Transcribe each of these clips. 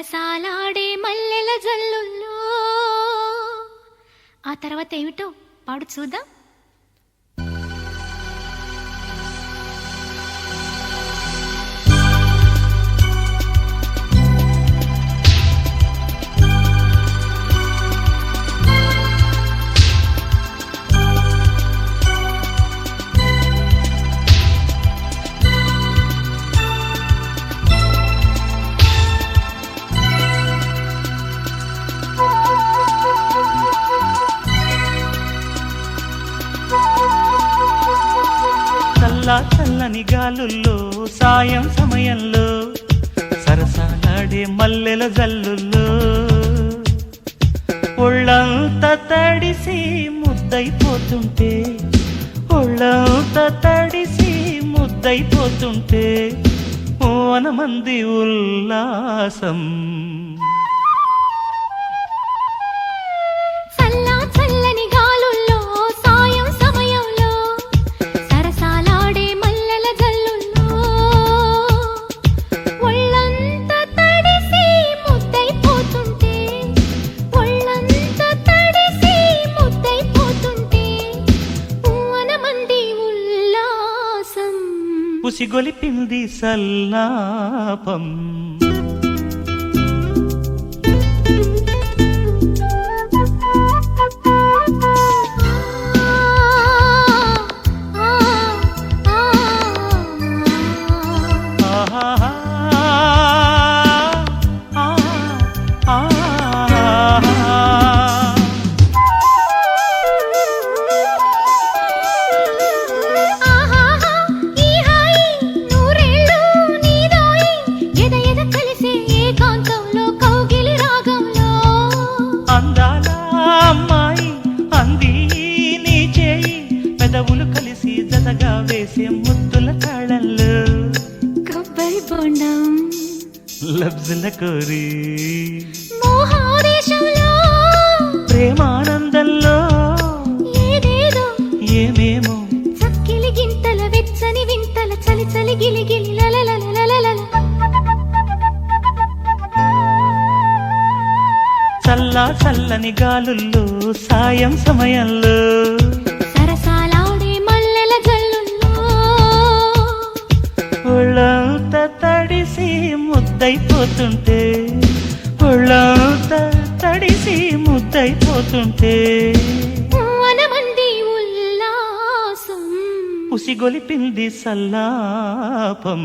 సరసాలాడే మల్లెల జల్లుల్లో. ఆ తర్వాత ఏమిటో పాడు చూద్దాం. చల్లని గాలుల్లో సాయం సమయంలో సరసాలాడే మల్లెల జల్లుల్లో. ఒళ్ళంతా తడిసి ముద్దైపోతుంటే ఒళ్ళంతా తడిసి ముద్దైపోతుంటే ఓనమంది ఉల్లాసం. పుసిగొలిపింది సల్లాపం. లబ్జుల కోరి ప్రేమానందంలో ఏదేదో ఏమేమో చక్కిలి గింతల వెచ్చని వింతల చలి చలి గిలి గిలి. చల్లా చల్లని గాలుల్లో సాయం సమయంలో ముద్దైపోతుంటే ఉసిగొలిపింది సల్లాపం.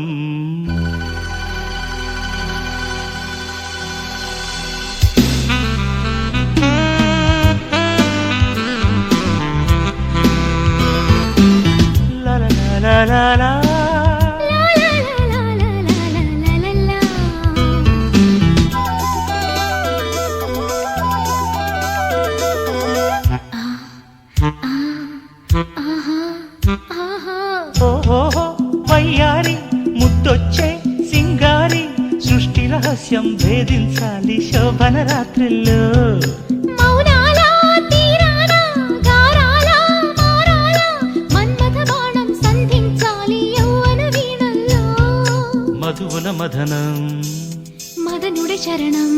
రహస్యం భేదించాలి శోభన రాత్రిలో మధువుల మదనం మదనుడి శరణం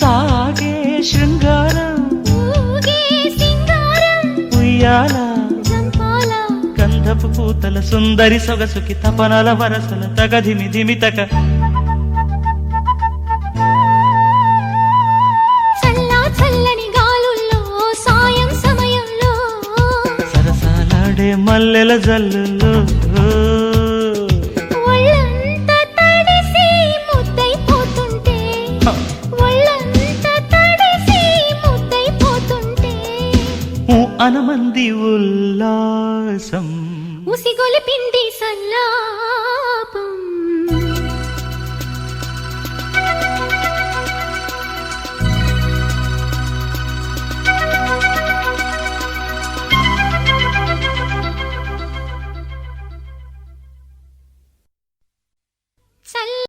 సాగే శృంగారం. ఉయ్యాల. గంధపు పూతల సుందరి సొగసుకి తపనల వరసల తగధిమి ధిమితక సరసాలాడే మల్లెల జల్లులో. అనమంది ఉల్లాసం. ఉసిగొలిపింది సల్లాపం